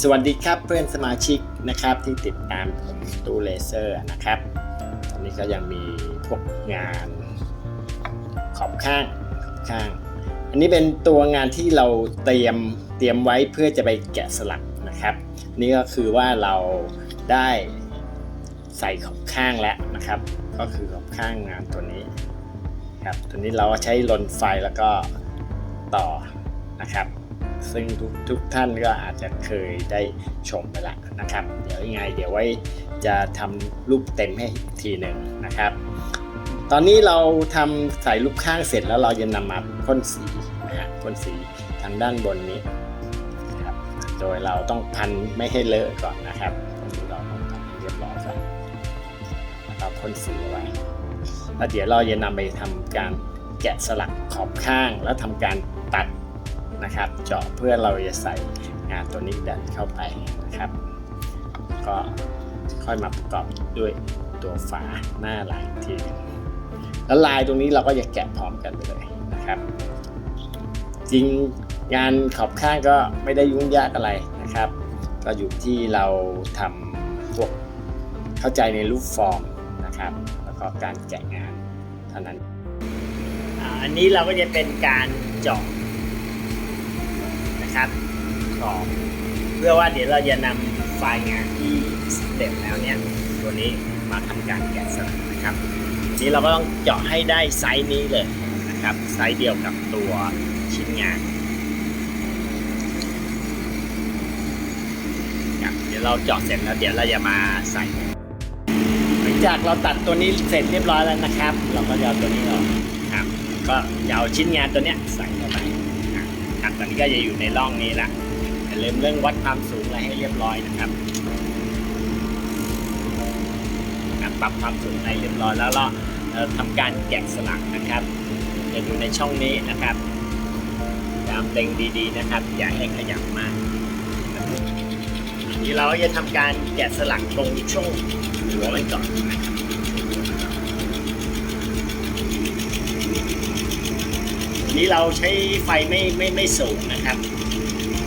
สวัสดีครับเพื่อนสมาชิกนะครับที่ติดตามตู้เลเซอร์นะครับตอนนี้ก็ยังมีพวกงานขอบข้างขอบข้าง อันนี้เป็นตัวงานที่เราเตรียมเตรียมไว้เพื่อจะไปแกะสลักนะครับ นี่ก็คือว่าเราได้ใส่ขอบข้างแล้วนะครับ ก็คือขอบข้างงานตัวนี้ครับตัวนี้เราก็ใช้ลนไฟแล้วก็ต่อนะครับ ซึ่งทุกทุกท่านก็อาจจะเคยได้ชมไปแล้วนะครับ เดี๋ยวยังไง เดี๋ยวไว้จะทำรูปเต็มให้อีกทีหนึ่งนะครับ ตอนนี้เราทำใส่รูปข้างเสร็จแล้วเราจะนำมาพ่นสีนะฮะพ่นสีทางด้านบนนี้นะครับ โดยเราต้องพันไม่ให้เลอะก่อนนะครับตรงนี้เราต้องทำให้เรียบร้อยก่อนแล้วพ่นสีไว้แล้วเดี๋ยวเราจะนำไปทำการแกะสลักขอบข้างแล้วทำการตัด นะครับ เจาะเพื่อเราจะใส่งานตัวนี้ดันเข้าไปนะครับ ก็ค่อยมาประกอบด้วยตัวฝาหน้าหลังอีกทีหนึ่งแล้วลายตรงนี้เราก็จะแกะพร้อมกันไปเลยนะครับ จริงงานขอบข้างก็ไม่ได้ยุ่งยากอะไรนะครับ ก็อยู่ที่เราทำพวกเข้าใจในรูปฟอร์มนะครับ แล้วก็การแกะงานเท่านั้น อันนี้เราก็จะเป็นการเจาะ นะครับขอบเพื่อว่าเดี๋ยวเราจะนำไฟล์งานที่สร็จแล้วเนี่ยตัวนี้มาทำการแกะสลักนะครับนี้เราก็ต้องเจาะให้ได้ไซส์นี้เลยนะครับไซส์เดียวกับตัวชิ้นงานเดี๋ยวเราเจาะเสร็จแล้วเดี๋ยวเราจะมาใส่หลังจากเราตัดตัวนี้เสร็จเรียบร้อยแล้วนะครับ เราก็จะเอาตัวนี้ออกครับก็จะเอาชิ้นงานตัวเนี้ยใส่เข้าไปครับครับตอนนี้ ก็จะอยู่ในร่องนี้ละอย่าลืมเรื่องวัดความสูงอะไรให้เรียบร้อยนะครับปรับความสูงให้เรียบร้อยแล้วเราทำการแกะสลักนะครับจะอยู่ในช่องนี้นะครับพยามเล็งดีๆนะครับ อย่าให้ขยับมากทีนี้เราจะทำการแกะสลักตรงช่วงหัวมันก่อนนะครับ นี่เราใช้ไฟไม่ไม่ไม่สูงนะครับ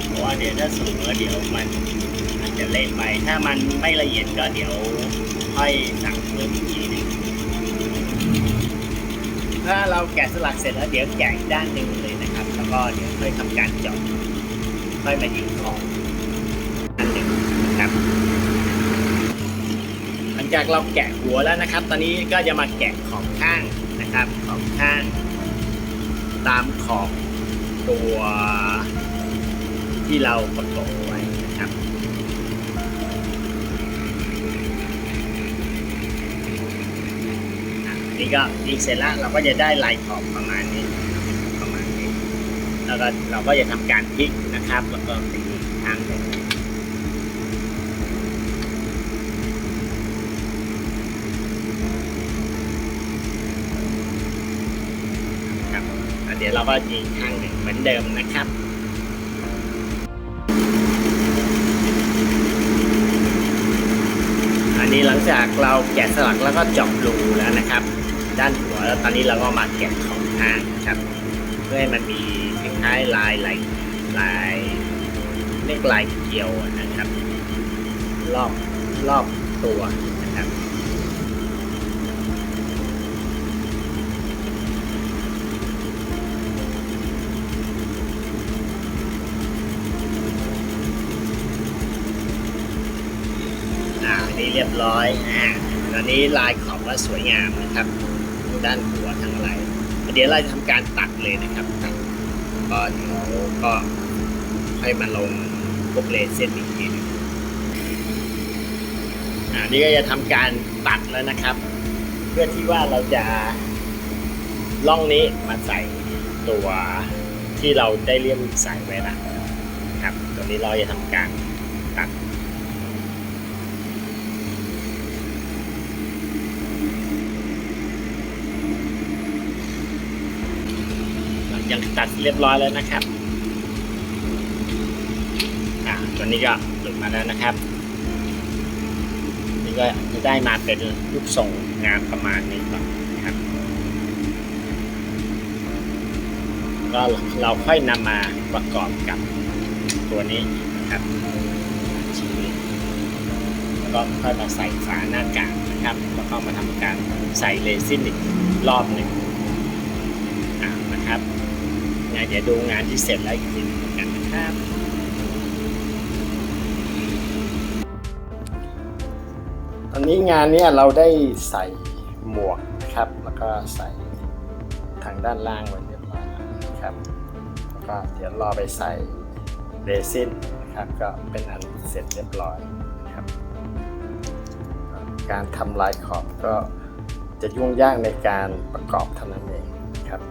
เพราะว่าเดี๋ยวถ้าสูงแล้วเดี๋ยวมันอาจจะเละไปถ้ามันไม่ละเอียดก็เดี๋ยวค่อยสั่งเพิ่มอีกทีนึงถ้าเราแกะสลักเสร็จแล้วเดี๋ยวแกะอีกด้านหนึ่งเลยนะครับ แล้วก็เดี๋ยวค่อยทำการเจาะค่อยมายิงขอบอันหนึ่งนะครับหลังจากเราแกะหัวแล้วนะครับ ตอนนี้ก็จะมาแกะขอบข้างนะครับขอบข้าง ตามขอบตัวที่เราประกบไว้นะครับนี่ก็ยิงเสร็จแล้วเราก็จะได้ลายขอบประมาณนี้ประมาณนี้ แล้วก็เราก็จะทำการพลิกนะครับ แล้วก็ตีทางหนึ่ง ครับแล้ว เดี๋ยวเราก็ยิงข้างหนึ่งเหมือนเดิมนะครับอันนี้หลังจากเราแกะสลักแล้วก็เจาะรูแล้วนะครับ ด้านหัวแล้วตอนนี้เราก็มาแกะของข้างครับ เพื่อให้มันมีคล้ายๆลายลายลายเรียกลายเกลียวนะครับ รอบรอบตัวนะครับีเรียบร้อยอ่าตอนนี้ลายขอบว่าสวยงามนะครับด้านหัวทั้งอะไรเดี๋ยวเราจะทำการตัดเลยนะครับตัดก็เดี๋ยวก็ค่อยมาลงพวกเลเซนอีกทีนึงอ่านี่ก็จะทำการตัดแล้วนะครับ เพื่อที่ว่าเราจะล่องนี้มาใส่ตัวที่เราได้เลี่ยมใส่ไว้ละครับ ตัวนี้เราจะทำการตัด หลังจากตัดเรียบร้อยแล้วนะครับอ่าตัวนี้ก็หลุดมาแล้วนะครับ นี่ก็จะได้มาเป็นรูปทรงงานประมาณนี้ก่อนนะครับก็เราค่อยนำมาประกอบกับตัวนี้นะครับชิ้นนี้แล้วก็ค่อยมาใส่ฝาหน้ากากนะครับ แล้วก็มาทำการใส่เรซินอีกรอบหนึ่งอ่านะครับ เดี๋ยวดูงานที่เสร็จแล้วอีกทีนึงกันนะครับ ตอนนี้งานเนี้ยเราได้ใส่หมวกนะครับ แล้วก็ใส่ทางด้านล่างไว้เรียบร้อยแล้วนะครับแล้วก็เดี๋ยวรอไปใส่เรซินนะครับ ก็เป็นอันเสร็จเรียบร้อยนะครับ การทำลายขอบก็จะยุ่งยากในการประกอบเท่านั้นเองครับ